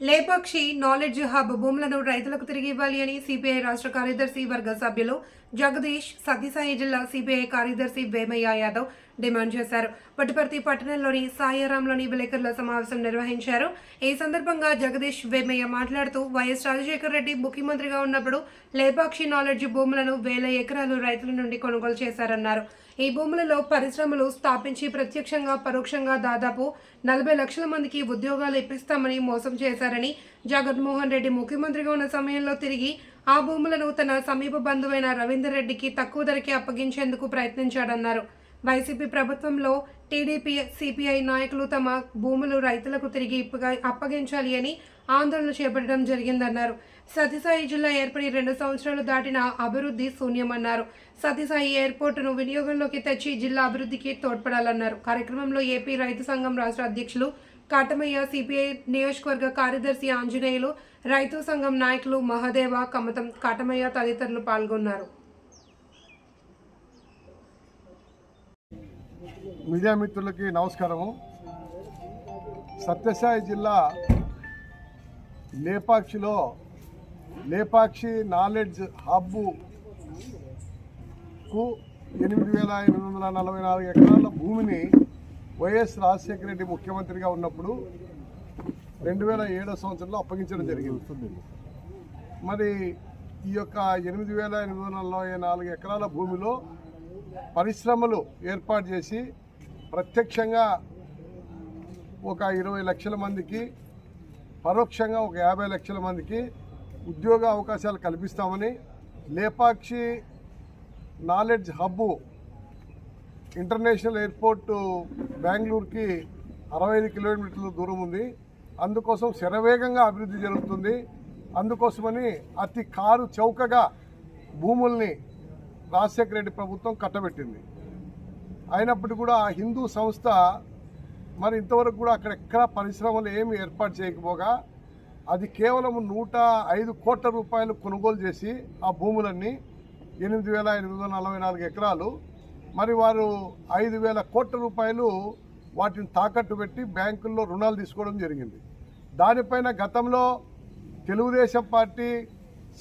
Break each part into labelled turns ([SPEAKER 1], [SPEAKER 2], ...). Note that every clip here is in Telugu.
[SPEAKER 1] లేపాక్షి నాలెడ్జ్ హబ్ భూములను రైతులకు తిరిగి ఇవ్వాలి అని సిపిఐ రాష్ట్ర కార్యదర్శి వర్గ సభ్యులు జగదీష్ సత్యసాయి జిల్లా సిపిఐ కార్యదర్శి వేమయ్య యాదవ్ డిమాండ్ చేశారు. పట్టుపర్తి పట్టణంలోని సాయారాంలోని విలేకరుల సమావేశం నిర్వహించారు. ఈ సందర్భంగా జగదీష్ వేమయ్య మాట్లాడుతూ వైఎస్ రాజశేఖర రెడ్డి ముఖ్యమంత్రిగా ఉన్నప్పుడు లేపాక్షి నాలెడ్జ్ భూములను వేల ఎకరాలు రైతుల నుండి కొనుగోలు చేశారన్నారు. ఈ భూములలో పరిశ్రమలు స్థాపించి ప్రత్యక్షంగా పరోక్షంగా దాదాపు నలభై లక్షల మందికి ఉద్యోగాలు ఇప్పిస్తామని మోసం చేశారని జగన్మోహన్ రెడ్డి ముఖ్యమంత్రిగా ఉన్న సమయంలో తిరిగి ఆ భూములను తన సమీప బంధువైన రవీందర్ రెడ్డికి తక్కువ ధరకే అప్పగించేందుకు ప్రయత్నించాడన్నారు. వైసీపీ ప్రభుత్వంలో టీడీపీ సిపిఐ నాయకులు తమ భూములు రైతులకు తిరిగి అప్పగించాలి అని ఆందోళన చేపట్టడం జరిగిందన్నారు. సత్యసాయి జిల్లా ఏర్పడి రెండు సంవత్సరాలు దాటిన అభివృద్ధి శూన్యమన్నారు. సత్యసాయి ఎయిర్పోర్టును వినియోగంలోకి తెచ్చి జిల్లా అభివృద్ధికి తోడ్పడాలన్నారు. కార్యక్రమంలో ఏపీ రైతు సంఘం రాష్ట్ర అధ్యక్షులు కాటమయ్య సిపిఐ నియోజకవర్గ కార్యదర్శి ఆంజనేయులు రైతు సంఘం నాయకులు మహదేవ కమతం కాటమయ్య తదితరులు పాల్గొన్నారు.
[SPEAKER 2] మీడియా మిత్రులకి నమస్కారము. సత్యసాయి జిల్లా లేపాక్షిలో లేపాక్షి నాలెడ్జ్ హబ్బుకు ఎనిమిది వేల ఎనిమిది వందల నలభై నాలుగు ఎకరాల భూమిని వైఎస్ రాజశేఖర రెడ్డి ముఖ్యమంత్రిగా ఉన్నప్పుడు రెండు వేల ఏడో సంవత్సరంలో అప్పగించడం జరిగింది. మరి ఈ యొక్క ఎనిమిది వేల ఎనిమిది వందల నలభై నాలుగు ఎకరాల భూమిలో పరిశ్రమలు ఏర్పాటు చేసి ప్రత్యక్షంగా ఒక ఇరవై లక్షల మందికి పరోక్షంగా ఒక యాభై లక్షల మందికి ఉద్యోగ అవకాశాలు కల్పిస్తామని Lepakshi knowledge hub international airport బెంగళూరుకి అరవై ఐదు కిలోమీటర్ల దూరం ఉంది. అందుకోసం శరవేగంగా అభివృద్ధి జరుగుతుంది. అందుకోసమని అతి కారు చౌకగా భూముల్ని రాజశేఖర రెడ్డి ప్రభుత్వం కట్టబెట్టింది. అయినప్పటికీ కూడా హిందూ సంస్థ మరి ఇంతవరకు కూడా అక్కడ ఎక్కడ పరిశ్రమలు ఏమి ఏర్పాటు చేయకపోగా అది కేవలం నూట ఐదు కోట్ల రూపాయలు కొనుగోలు చేసి ఆ భూములన్నీ ఎనిమిది వేల ఎనిమిది వందల నలభై నాలుగు ఎకరాలు. మరి వారు ఐదు వేల కోట్ల రూపాయలు వాటిని తాకట్టు పెట్టి బ్యాంకుల్లో రుణాలు తీసుకోవడం జరిగింది. దానిపైన గతంలో తెలుగుదేశం పార్టీ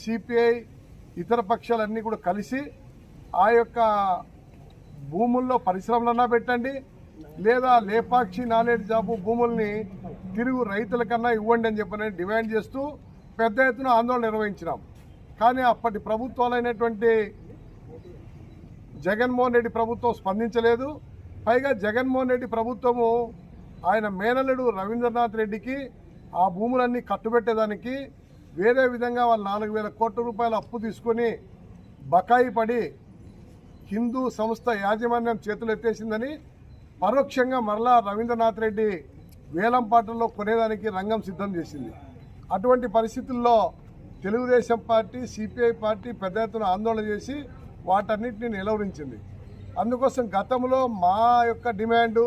[SPEAKER 2] సిపిఐ ఇతర పక్షాలన్నీ కూడా కలిసి ఆ యొక్క భూముల్లో పరిశ్రమలన్నా పెట్టండి లేదా లేపాక్షి నాలెడ్జ్ జాబు భూముల్ని తిరుగు రైతుల కన్నా ఇవ్వండి అని చెప్పని డిమాండ్ చేస్తూ పెద్ద ఎత్తున ఆందోళన నిర్వహించినాం. కానీ అప్పటి ప్రభుత్వాలైనటువంటి జగన్మోహన్ రెడ్డి ప్రభుత్వం స్పందించలేదు. పైగా జగన్మోహన్ రెడ్డి ప్రభుత్వము ఆయన మేనల్లుడు రవీంద్రనాథ్ రెడ్డికి ఆ భూములన్నీ కట్టుబెట్టేదానికి వేరే విధంగా వాళ్ళు నాలుగు వేల కోట్ల రూపాయల అప్పు తీసుకొని బకాయి పడి హిందూ సంస్థ యాజమాన్యం చేతులు ఎత్తేసిందని పరోక్షంగా మరలా రవీంద్రనాథ్ రెడ్డి వేలం పాటల్లో కొనేదానికి రంగం సిద్ధం చేసింది. అటువంటి పరిస్థితుల్లో తెలుగుదేశం పార్టీ సిపిఐ పార్టీ పెద్ద ఎత్తున ఆందోళన చేసి వాటన్నిటిని నిలవరించింది. అందుకోసం గతంలో మా యొక్క డిమాండు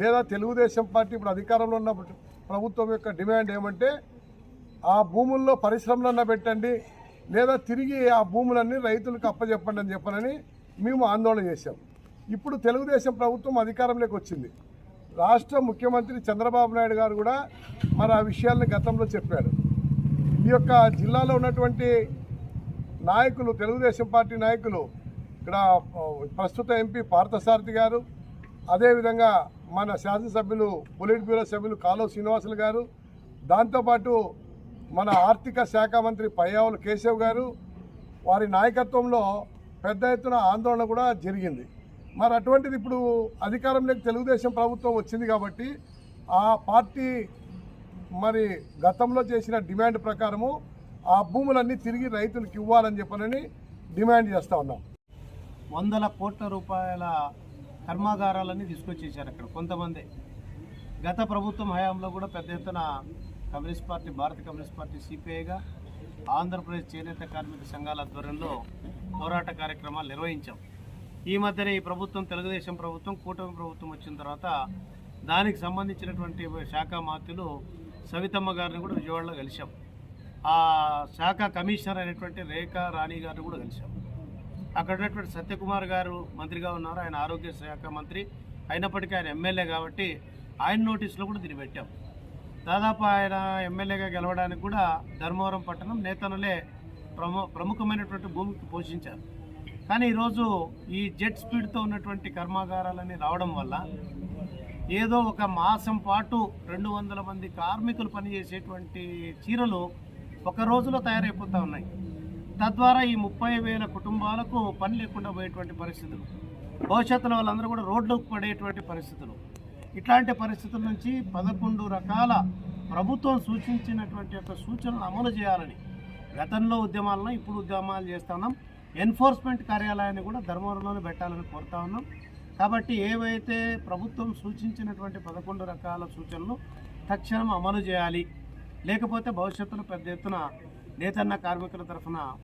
[SPEAKER 2] లేదా తెలుగుదేశం పార్టీ ఇప్పుడు అధికారంలో ఉన్న ప్రభుత్వం యొక్క డిమాండ్ ఏమంటే ఆ భూముల్లో పరిశ్రమలన్నా పెట్టండి లేదా తిరిగి ఆ భూములన్నీ రైతులకు అప్పచెప్పండి అని చెప్పనని మేము ఆందోళన చేశాం. ఇప్పుడు తెలుగుదేశం ప్రభుత్వం అధికారంలోకి వచ్చింది. రాష్ట్ర ముఖ్యమంత్రి చంద్రబాబు నాయుడు గారు కూడా మరి ఆ విషయాల్ని గతంలో చెప్పారు. ఈ యొక్క జిల్లాలో ఉన్నటువంటి నాయకులు తెలుగుదేశం పార్టీ నాయకులు ఇక్కడ ప్రస్తుత ఎంపీ పార్థసారథి గారు అదేవిధంగా మన శాసనసభ్యులు పొలిట్ బ్యూరో సభ్యులు కాలువ శ్రీనివాసులు గారు దాంతోపాటు మన ఆర్థిక శాఖ మంత్రి పయ్యావుల కేశవ్ గారు వారి నాయకత్వంలో పెద్ద ఎత్తున ఆందోళన కూడా జరిగింది. మరి అటువంటిది ఇప్పుడు అధికారంలోకి తెలుగుదేశం ప్రభుత్వం వచ్చింది కాబట్టి ఆ పార్టీ మరి గతంలో చేసిన డిమాండ్ ప్రకారము ఆ భూములన్నీ తిరిగి రైతులకు ఇవ్వాలని చెప్పనని డిమాండ్ చేస్తూ ఉన్నాం.
[SPEAKER 3] వందల కోట్ల రూపాయల కర్మాగారాలన్నీ తీసుకొచ్చేసారు అక్కడ కొంతమంది. గత ప్రభుత్వం హయాంలో కూడా పెద్ద ఎత్తున కమ్యూనిస్ట్ పార్టీ భారత కమ్యూనిస్ట్ పార్టీ సిపిఐగా ఆంధ్రప్రదేశ్ చేనేత కార్మిక సంఘాల ఆధ్వర్యంలో పోరాట కార్యక్రమాలు నిర్వహించాం. ఈ మధ్యనే ఈ ప్రభుత్వం తెలుగుదేశం ప్రభుత్వం కూటమి ప్రభుత్వం వచ్చిన తర్వాత దానికి సంబంధించినటువంటి శాఖ మాత్రులు సవితమ్మ గారిని కూడా విజయవాడలో కలిశాం. ఆ శాఖ కమిషనర్ అయినటువంటి రేఖా రాణి గారిని కూడా కలిశాం. అక్కడ ఉన్నటువంటి సత్యకుమార్ గారు మంత్రిగా ఉన్నారు. ఆయన ఆరోగ్య శాఖ మంత్రి. అయినప్పటికీ ఆయన ఎమ్మెల్యే కాబట్టి ఆయన నోటీసులో కూడా దీన్ని పెట్టాం. దాదాపు ఆయన ఎమ్మెల్యేగా గెలవడానికి కూడా ధర్మవరం పట్టణం నేతనులే ప్రము ప్రముఖమైనటువంటి భూమికి పోషించారు. కానీ ఈరోజు ఈ జెట్ స్పీడ్తో ఉన్నటువంటి కర్మాగారాలని రావడం వల్ల ఏదో ఒక మాసం పాటు రెండు వందల మంది కార్మికులు పనిచేసేటువంటి చీరలు ఒక రోజులో తయారైపోతూ ఉన్నాయి. తద్వారా ఈ ముప్పై వేల కుటుంబాలకు పని లేకుండా పోయేటువంటి పరిస్థితులు. భవిష్యత్తులో వాళ్ళందరూ కూడా రోడ్లకు పడేటువంటి పరిస్థితులు. ఇట్లాంటి పరిస్థితుల నుంచి పదకొండు రకాల ప్రభుత్వం సూచించినటువంటి యొక్క సూచనలు అమలు చేయాలని గతంలో ఉద్యమాలను ఇప్పుడు ఉద్యమాలు చేస్తా ఉన్నాం. ఎన్ఫోర్స్మెంట్ కార్యాలయాన్ని కూడా ధర్మవరంలోనే పెట్టాలని కోరుతా ఉన్నాం. కాబట్టి ఏవైతే ప్రభుత్వం సూచించినటువంటి పదకొండు రకాల సూచనలు తక్షణం అమలు చేయాలి. లేకపోతే భవిష్యత్తులో పెద్ద ఎత్తున నేతన్న కార్మికుల తరఫున